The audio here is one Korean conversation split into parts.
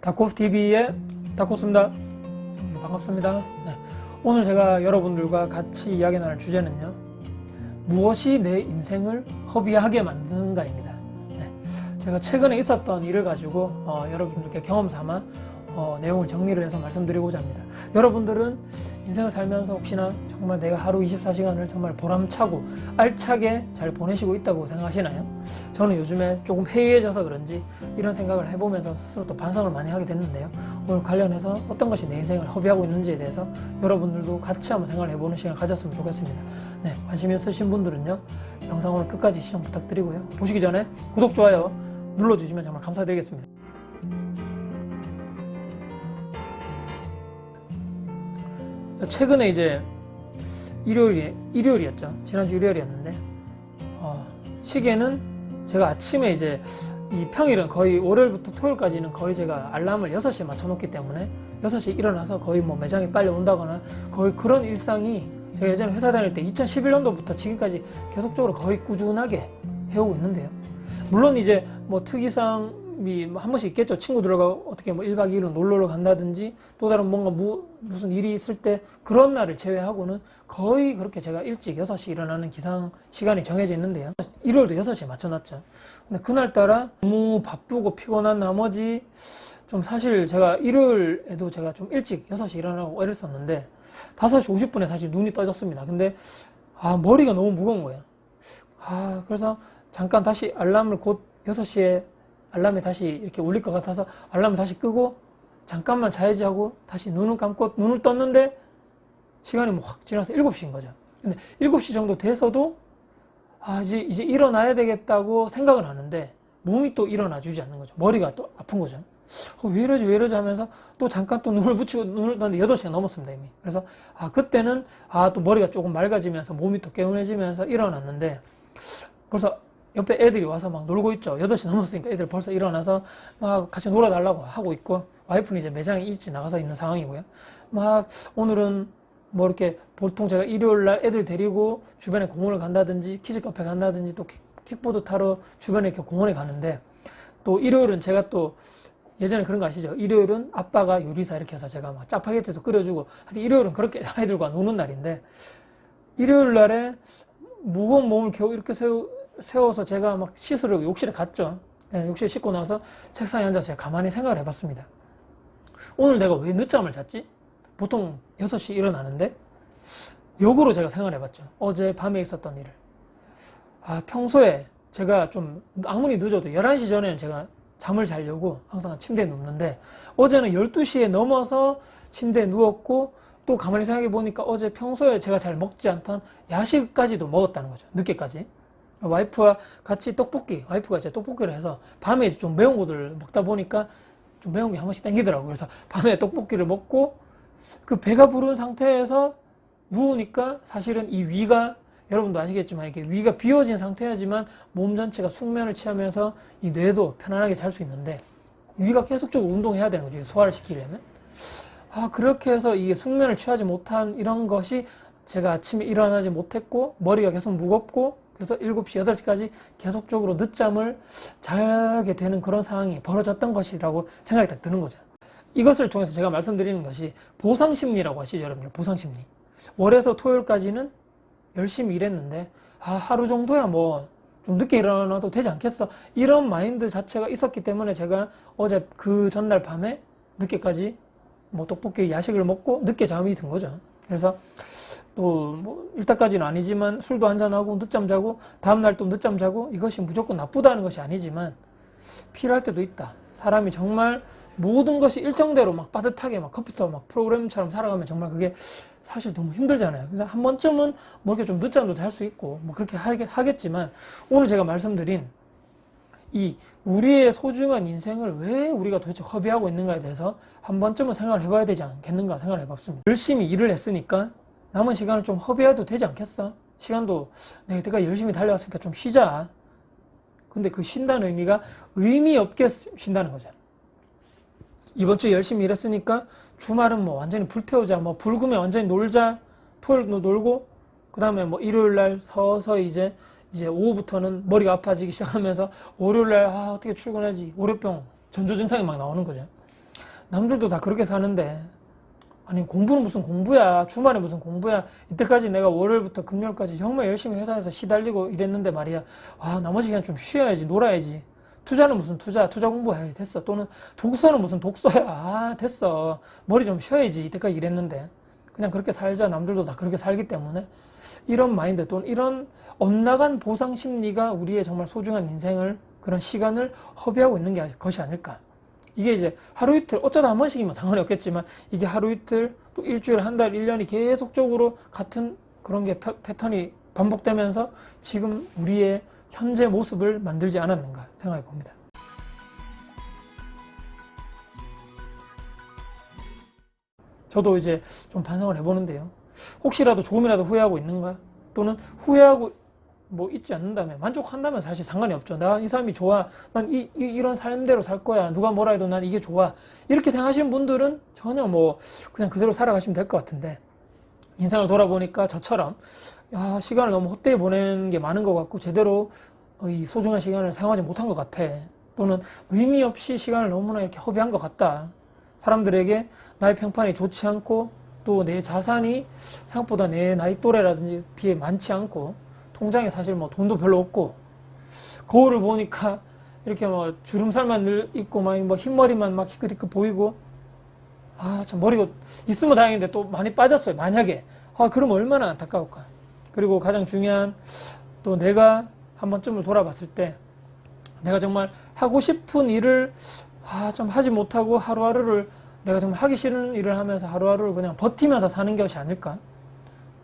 다코스TV의 다코스입니다. 반갑습니다. 네. 오늘 제가 여러분들과 같이 이야기 나눌 주제는요. 무엇이 내 인생을 허비하게 만드는가입니다. 네. 제가 최근에 있었던 일을 가지고 어, 여러분들께 경험 삼아 어, 내용을 정리를 해서 말씀드리고자 합니다. 여러분들은 인생을 살면서 혹시나 정말 내가 하루 24시간을 정말 보람차고 알차게 잘 보내시고 있다고 생각하시나요? 저는 요즘에 조금 해이해져서 그런지 이런 생각을 해보면서 스스로 또 반성을 많이 하게 됐는데요. 오늘 관련해서 어떤 것이 내 인생을 허비하고 있는지에 대해서 여러분들도 같이 한번 생각을 해보는 시간을 가졌으면 좋겠습니다. 네, 관심 있으신 분들은요, 영상 오늘 끝까지 시청 부탁드리고요. 보시기 전에 구독, 좋아요 눌러주시면 정말 감사드리겠습니다. 최근에 이제 일요일이 일요일이었죠. 지난주 일요일이었는데 어, 시계는 제가 아침에 이제 이 평일은 거의 월요일부터 토요일까지는 거의 제가 알람을 6시에 맞춰놓기 때문에 6시에 일어나서 거의 뭐 매장에 빨리 온다거나 거의 그런 일상이 제가 예전에 회사 다닐 때 2011년도부터 지금까지 계속적으로 거의 꾸준하게 해오고 있는데요. 물론 이제 뭐 특이상 이한 번씩 있겠죠. 친구들과 어떻게 뭐 1박 2일로 놀러를 간다든지 또 다른 뭔가 무, 무슨 일이 있을 때 그런 날을 제외하고는 거의 그렇게 제가 일찍 6시 일어나는 기상 시간이 정해져 있는데요. 일요일도 6시에 맞춰놨죠. 근데 그날따라 너무 바쁘고 피곤한 나머지 좀 사실 제가 일요일에도 제가 좀 일찍 6시 일어나고 이랬었는데 5시 50분에 사실 눈이 떠졌습니다. 근데 아, 머리가 너무 무거운 거예요. 아, 그래서 잠깐 다시 알람을 곧 6시에 알람이 다시 이렇게 울릴 것 같아서 알람을 다시 끄고 잠깐만 자야지 하고 다시 눈을 감고 눈을 떴는데 시간이 뭐 확 지나서 7시인 거죠. 근데 7시 정도 돼서도 아, 이제, 이제 일어나야 되겠다고 생각을 하는데 몸이 또 일어나 주지 않는 거죠. 머리가 또 아픈 거죠. 어, 왜 이러지, 왜 이러지 하면서 또 잠깐 또 눈을 붙이고 눈을 떴는데 8시가 넘었습니다, 이미. 그래서 아, 그때는 아, 또 머리가 조금 맑아지면서 몸이 또 개운해지면서 일어났는데 벌써 옆에 애들이 와서 막 놀고 있죠. 8시 넘었으니까 애들 벌써 일어나서 막 같이 놀아달라고 하고 있고, 와이프는 이제 매장에 일찍 나가서 있는 상황이고요. 막 오늘은 뭐 이렇게 보통 제가 일요일 날 애들 데리고 주변에 공원을 간다든지 키즈 카페 간다든지 또 킥보드 타러 주변에 이렇게 공원에 가는데 또 일요일은 제가 또 예전에 그런 거 아시죠? 일요일은 아빠가 요리사 이렇게 해서 제가 막 짜파게티도 끓여주고 하여튼 일요일은 그렇게 아이들과 노는 날인데 일요일 날에 무거운 몸을 겨우 이렇게 세우, 세워서 제가 막 씻으려고 욕실에 갔죠. 네, 욕실에 씻고 나서 책상에 앉아서 제가 가만히 생각을 해봤습니다. 오늘 내가 왜 늦잠을 잤지? 보통 6시 일어나는데 역으로 제가 생각을 해봤죠. 어제 밤에 있었던 일을. 아, 평소에 제가 좀 아무리 늦어도 11시 전에는 제가 잠을 자려고 항상 침대에 눕는데 어제는 12시에 넘어서 침대에 누웠고 또 가만히 생각해 보니까 어제 평소에 제가 잘 먹지 않던 야식까지도 먹었다는 거죠. 늦게까지. 와이프와 같이 떡볶이, 와이프가 이제 떡볶이를 해서 밤에 좀 매운 것들을 먹다 보니까 좀 매운 게 한 번씩 땡기더라고요. 그래서 밤에 떡볶이를 먹고 그 배가 부른 상태에서 누우니까 사실은 이 위가 여러분도 아시겠지만 이게 위가 비워진 상태이지만 몸 전체가 숙면을 취하면서 이 뇌도 편안하게 잘 수 있는데 위가 계속적으로 운동해야 되는 거죠. 소화를 시키려면. 아, 그렇게 해서 이게 숙면을 취하지 못한 이런 것이 제가 아침에 일어나지 못했고 머리가 계속 무겁고 그래서 7시, 8시까지 계속적으로 늦잠을 자게 되는 그런 상황이 벌어졌던 것이라고 생각이 딱 드는 거죠. 이것을 통해서 제가 말씀드리는 것이 보상심리라고 하시죠, 여러분들. 보상심리. 월에서 토요일까지는 열심히 일했는데, 아, 하루 정도야 뭐, 좀 늦게 일어나도 되지 않겠어. 이런 마인드 자체가 있었기 때문에 제가 어제 그 전날 밤에 늦게까지 뭐 떡볶이 야식을 먹고 늦게 잠이 든 거죠. 그래서 또 뭐 일타까지는 아니지만 술도 한잔하고 늦잠 자고 다음날 또 늦잠 자고 이것이 무조건 나쁘다는 것이 아니지만 필요할 때도 있다. 사람이 정말 모든 것이 일정대로 막 빠듯하게 막 컴퓨터 막 프로그램처럼 살아가면 정말 그게 사실 너무 힘들잖아요. 그래서 한 번쯤은 뭐 이렇게 좀 늦잠도 잘 수 있고 뭐 그렇게 하겠지만 오늘 제가 말씀드린 이 우리의 소중한 인생을 왜 우리가 도대체 허비하고 있는가에 대해서 한 번쯤은 생각을 해봐야 되지 않겠는가 생각을 해봤습니다. 열심히 일을 했으니까 남은 시간을 좀 허비해도 되지 않겠어? 시간도 내가 열심히 달려왔으니까 좀 쉬자. 근데 그 쉰다는 의미가 의미 없게 쉰다는 거죠. 이번 주에 열심히 일했으니까 주말은 뭐 완전히 불태우자, 뭐 불금에 완전히 놀자, 토요일도 놀고, 그 다음에 뭐 일요일 날 서서히 이제 이제 오후부터는 머리가 아파지기 시작하면서 월요일 날 아, 어떻게 출근하지? 월요병, 전조 증상이 막 나오는 거죠. 남들도 다 그렇게 사는데 아니 공부는 무슨 공부야. 주말에 무슨 공부야. 이때까지 내가 월요일부터 금요일까지 정말 열심히 회사에서 시달리고 이랬는데 말이야. 아 나머지 그냥 좀 쉬어야지 놀아야지. 투자는 무슨 투자. 투자 공부해. 됐어. 또는 독서는 무슨 독서야 아 됐어. 머리 좀 쉬어야지. 이때까지 이랬는데. 그냥 그렇게 살자. 남들도 다 그렇게 살기 때문에. 이런 마인드 또는 이런 엇나간 보상 심리가 우리의 정말 소중한 인생을 그런 시간을 허비하고 있는 게 것이 아닐까 이게 이제 하루 이틀 어쩌다 한 번씩이면 상관이 없겠지만 이게 하루 이틀 또 일주일 한 달, 1년이 계속적으로 같은 그런 게 패- 패턴이 반복되면서 지금 우리의 현재 모습을 만들지 않았는가 생각해 봅니다. 저도 이제 좀 반성을 해보는데요. 혹시라도 조금이라도 후회하고 있는가? 또는 후회하고 뭐 있지 않는다면 만족한다면 사실 상관이 없죠. 나이 삶이 좋아. 난 이, 이, 런 삶대로 살 거야. 누가 뭐라 해도 난 이게 좋아. 이렇게 생각하시는 분들은 전혀 뭐 그냥 그대로 살아가시면 될 것 같은데 인생을 돌아보니까 저처럼 야, 시간을 너무 헛되이 보낸 게 많은 것 같고 제대로 이 소중한 시간을 사용하지 못한 것 같아. 또는 의미 없이 시간을 너무나 이렇게 허비한 것 같다. 사람들에게 나의 평판이 좋지 않고 또 내 자산이 생각보다 내 나이 또래라든지 비해 많지 않고 통장에 사실 뭐 돈도 별로 없고 거울을 보니까 이렇게 뭐 주름살만 늘 있고 막 뭐 흰머리만 막 희끗희끗 보이고 아 참 머리가 있으면 다행인데 또 많이 빠졌어요 만약에. 아 그럼 얼마나 안타까울까. 그리고 가장 중요한 또 내가 한 번쯤을 돌아봤을 때 내가 정말 하고 싶은 일을 아 좀 하지 못하고 하루하루를 내가 정말 하기 싫은 일을 하면서 하루하루를 그냥 버티면서 사는 것이 아닐까?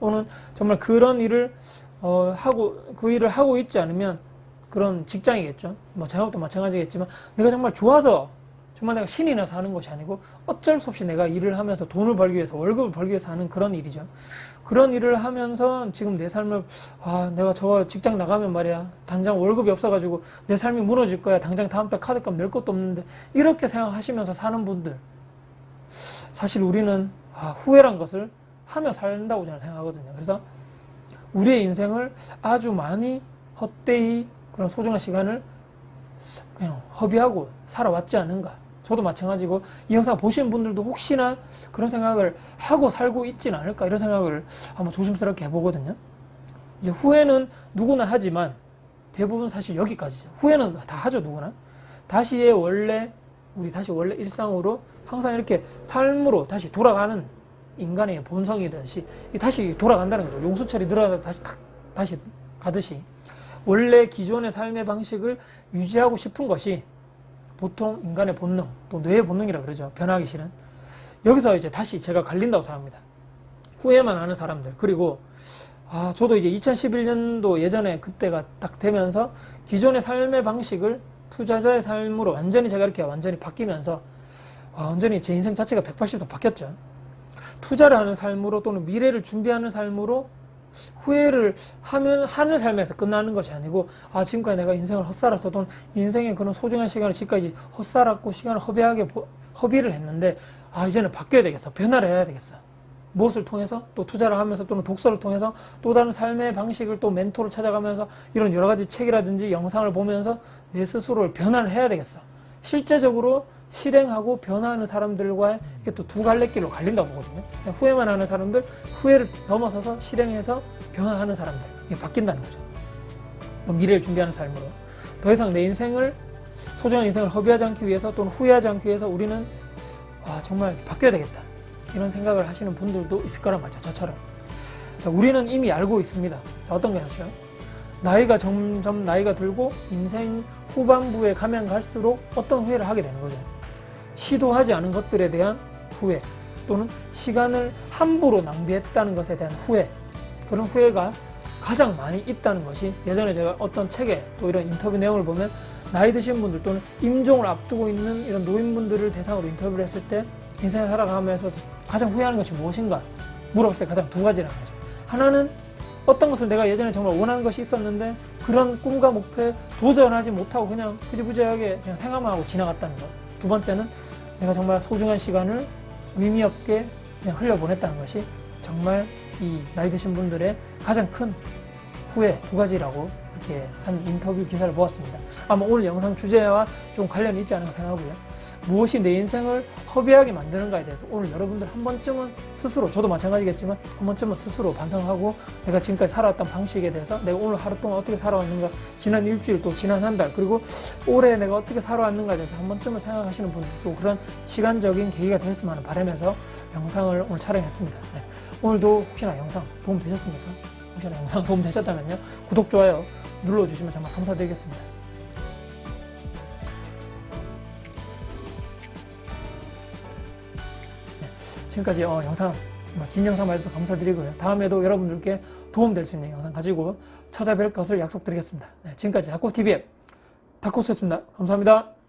또는 정말 그런 일을 어, 하고 그 일을 하고 있지 않으면 그런 직장이겠죠. 뭐 자영업도 마찬가지겠지만 내가 정말 좋아서 정말 내가 신이 나서 하는 것이 아니고 어쩔 수 없이 내가 일을 하면서 돈을 벌기 위해서 월급을 벌기 위해서 하는 그런 일이죠. 그런 일을 하면서 지금 내 삶을 아 내가 저 직장 나가면 말이야 당장 월급이 없어가지고 내 삶이 무너질 거야 당장 다음 달 카드값 낼 것도 없는데 이렇게 생각하시면서 사는 분들 사실 우리는 아, 후회란 것을 하며 산다고 저는 생각하거든요. 그래서 우리의 인생을 아주 많이 헛되이 그런 소중한 시간을 그냥 허비하고 살아왔지 않은가. 저도 마찬가지고 이 영상 보시는 분들도 혹시나 그런 생각을 하고 살고 있지는 않을까 이런 생각을 한번 조심스럽게 해보거든요. 이제 후회는 누구나 하지만 대부분 사실 여기까지죠. 후회는 다 하죠 누구나. 다시의 원래 우리 다시 원래 일상으로 항상 이렇게 삶으로 다시 돌아가는 인간의 본성이듯이 다시 돌아간다는 거죠. 용수철이 늘어나다 다시 탁 다시 가듯이 원래 기존의 삶의 방식을 유지하고 싶은 것이 보통 인간의 본능 또 뇌의 본능이라 그러죠. 변하기 싫은 여기서 이제 다시 제가 갈린다고 생각합니다. 후회만 하는 사람들 그리고 아 저도 이제 2011년도 예전에 그때가 딱 되면서 기존의 삶의 방식을 투자자의 삶으로 완전히 제가 이렇게 완전히 바뀌면서 와, 완전히 제 인생 자체가 180도 바뀌었죠. 투자를 하는 삶으로 또는 미래를 준비하는 삶으로 후회를 하면 하는 삶에서 끝나는 것이 아니고 아 지금까지 내가 인생을 헛살았어 또는 인생의 그런 소중한 시간을 지금까지 헛살았고 시간을 허비하게 보- 허비를 했는데 아 이제는 바뀌어야 되겠어. 변화를 해야 되겠어. 무엇을 통해서? 또 투자를 하면서 또는 독서를 통해서? 또 다른 삶의 방식을 또 멘토를 찾아가면서? 이런 여러 가지 책이라든지 영상을 보면서 내 스스로를 변화를 해야 되겠어. 실제적으로 실행하고 변화하는 사람들과 이게 또 두 갈래 길로 갈린다고 보거든요. 후회만 하는 사람들, 후회를 넘어서서 실행해서 변화하는 사람들. 이게 바뀐다는 거죠. 또 미래를 준비하는 삶으로. 더 이상 내 인생을, 소중한 인생을 허비하지 않기 위해서 또는 후회하지 않기 위해서 우리는 와, 정말 바뀌어야 되겠다. 이런 생각을 하시는 분들도 있을 거란 말이죠. 저처럼. 자, 우리는 이미 알고 있습니다. 자, 어떤 것이죠? 나이가 점점 나이가 들고 인생 후반부에 가면 갈수록 어떤 후회를 하게 되는 거죠. 시도하지 않은 것들에 대한 후회 또는 시간을 함부로 낭비했다는 것에 대한 후회 그런 후회가 가장 많이 있다는 것이 예전에 제가 어떤 책에 또 이런 인터뷰 내용을 보면 나이 드신 분들 또는 임종을 앞두고 있는 이런 노인분들을 대상으로 인터뷰를 했을 때 인생을 살아가면서 가장 후회하는 것이 무엇인가 물어봤을 때 가장 두 가지라는 거죠. 하나는 어떤 것을 내가 예전에 정말 원하는 것이 있었는데 그런 꿈과 목표에 도전하지 못하고 그냥 흐지부지하게 그냥 생각만 하고 지나갔다는 것. 두 번째는 내가 정말 소중한 시간을 의미 없게 그냥 흘려보냈다는 것이 정말 이 나이 드신 분들의 가장 큰 후회 두 가지라고 이렇게 한 인터뷰 기사를 보았습니다. 아마 오늘 영상 주제와 좀 관련이 있지 않은가 생각하고요. 무엇이 내 인생을 허비하게 만드는가에 대해서 오늘 여러분들 한 번쯤은 스스로 저도 마찬가지겠지만 한 번쯤은 스스로 반성하고 내가 지금까지 살아왔던 방식에 대해서 내가 오늘 하루 동안 어떻게 살아왔는가 지난 일주일 또 지난 한 달 그리고 올해 내가 어떻게 살아왔는가에 대해서 한 번쯤은 생각하시는 분 또 그런 시간적인 계기가 되었으면 하는 바람에서 영상을 오늘 촬영했습니다. 네. 오늘도 혹시나 영상 도움 되셨습니까? 혹시나 영상 도움 되셨다면요 구독 좋아요 눌러주시면 정말 감사드리겠습니다. 지금까지 어, 영상 정말 긴 영상 봐주셔서 감사드리고요. 다음에도 여러분들께 도움될 수 있는 영상 가지고 찾아뵐 것을 약속드리겠습니다. 네, 지금까지 다코TV의 다코스였습니다. 감사합니다.